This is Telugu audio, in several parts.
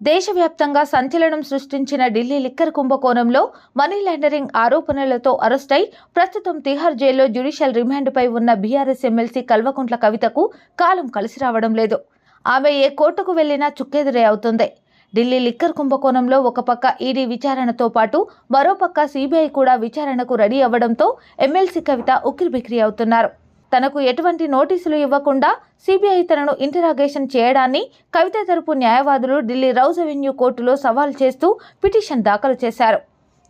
దేశవ్యాప్తంగా సంచలనం సృష్టించిన ఢిల్లీ లిక్కర్ కుంభకోణంలో మనీ లాండరింగ్ ఆరోపణలతో అరెస్టై ప్రస్తుతం తిహార్ జైల్లో జ్యుడిషియల్ రిమాండ్పై ఉన్న బీఆర్ఎస్ ఎమ్మెల్సీ కల్వకుంట్ల కవితకు కాలం కలిసి రావడం లేదు. ఆమె ఏ కోర్టుకు వెళ్ళినా చుక్కెదురే అవుతుంది. ఢిల్లీ లిక్కర్ కుంభకోణంలో ఒక పక్క ఈడీ విచారణతో పాటు మరోపక్క సీబీఐ కూడా విచారణకు రెడీ అవ్వడంతో ఎమ్మెల్సీ కవిత ఉక్కిరిబిక్కిరి అవుతున్నారు. తనకు ఎటువంటి నోటీసులు ఇవ్వకుండా సిబిఐ తనను ఇంటరాగేషన్ చేయడాన్ని కవిత తరపు న్యాయవాదులు ఢిల్లీ రౌజ్ అవెన్యూ కోర్టులో సవాల్ చేస్తూ పిటిషన్ దాఖలు చేశారు.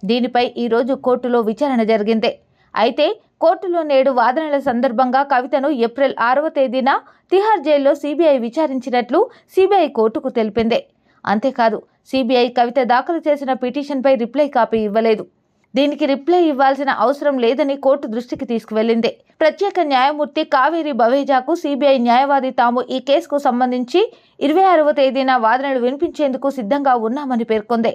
దీనిపై ఈరోజు కోర్టులో విచారణ జరిగింది. అయితే కోర్టులో నేడు వాదనల సందర్భంగా కవితను ఏప్రిల్ ఆరవ తేదీన తిహార్ జైల్లో సిబిఐ విచారించినట్లు సిబిఐ కోర్టుకు తెలిపింది. అంతేకాదు సిబిఐ కవిత దాఖలు చేసిన పిటిషన్పై రిప్లై కాపీ ఇవ్వలేదు. దీనికి రిప్లై ఇవ్వాల్సిన అవసరం లేదని కోర్టు దృష్టికి తీసుకువెళ్ళింది ప్రత్యేక న్యాయమూర్తి కావేరి బవేజాకు సిబిఐ న్యాయవాది తాము ఈ కేసుకు సంబంధించి ఇరవై ఆరవ తేదీన వాదనలు వినిపించేందుకు సిద్ధంగా ఉన్నామని పేర్కొంది.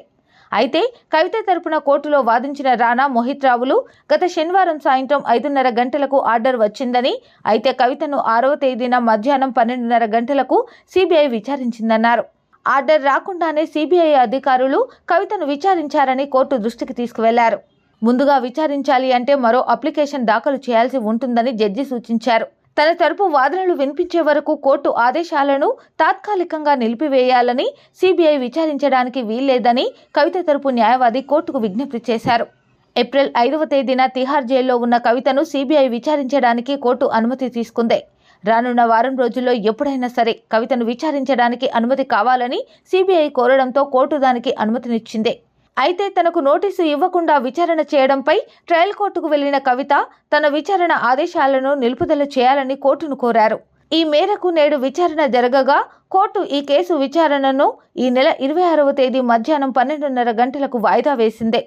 అయితే కవిత తరపున కోర్టులో వాదించిన రాణా మోహిత్ రావులు గత శనివారం సాయంత్రం ఐదున్నర గంటలకు ఆర్డర్ వచ్చిందని అయితే కవితను ఆరవ తేదీన మధ్యాహ్నం పన్నెండున్నర గంటలకు సిబిఐ విచారించిందన్నారు. ఆర్డర్ రాకుండానే సిబిఐ అధికారులు కవితను విచారించారని కోర్టు దృష్టికి తీసుకువెళ్ళారు. ముందుగా విచారించాలి అంటే మరో అప్లికేషన్ దాఖలు చేయాల్సి ఉంటుందని జడ్జి సూచించారు. తన తరపు వాదనలు వినిపించే వరకు కోర్టు ఆదేశాలను తాత్కాలికంగా నిలిపివేయాలని సిబిఐ విచారించడానికి వీల్లేదని కవిత తరపు న్యాయవాది కోర్టుకు విజ్ఞప్తి చేశారు. ఏప్రిల్ ఐదవ తేదీన తిహార్ జైల్లో ఉన్న కవితను సిబిఐ విచారించడానికి కోర్టు అనుమతి తీసుకుంది. రానున్న వారం రోజుల్లో ఎప్పుడైనా సరే కవితను విచారించడానికి అనుమతి కావాలని సిబిఐ కోరడంతో కోర్టు దానికి అనుమతినిచ్చింది. అయితే తనకు నోటీసు ఇవ్వకుండా విచారణ చేయడంపై ట్రయల్ కోర్టుకు వెళ్ళిన కవిత తన విచారణ ఆదేశాలను నిలుపుదల చేయాలని కోర్టును కోరారు. ఈ మేరకు నేడు విచారణ జరగగా కోర్టు ఈ కేసు విచారణను ఈ నెల ఇరవై ఆరవ తేదీ మధ్యాహ్నం పన్నెండున్నర గంటలకు వాయిదా వేసింది.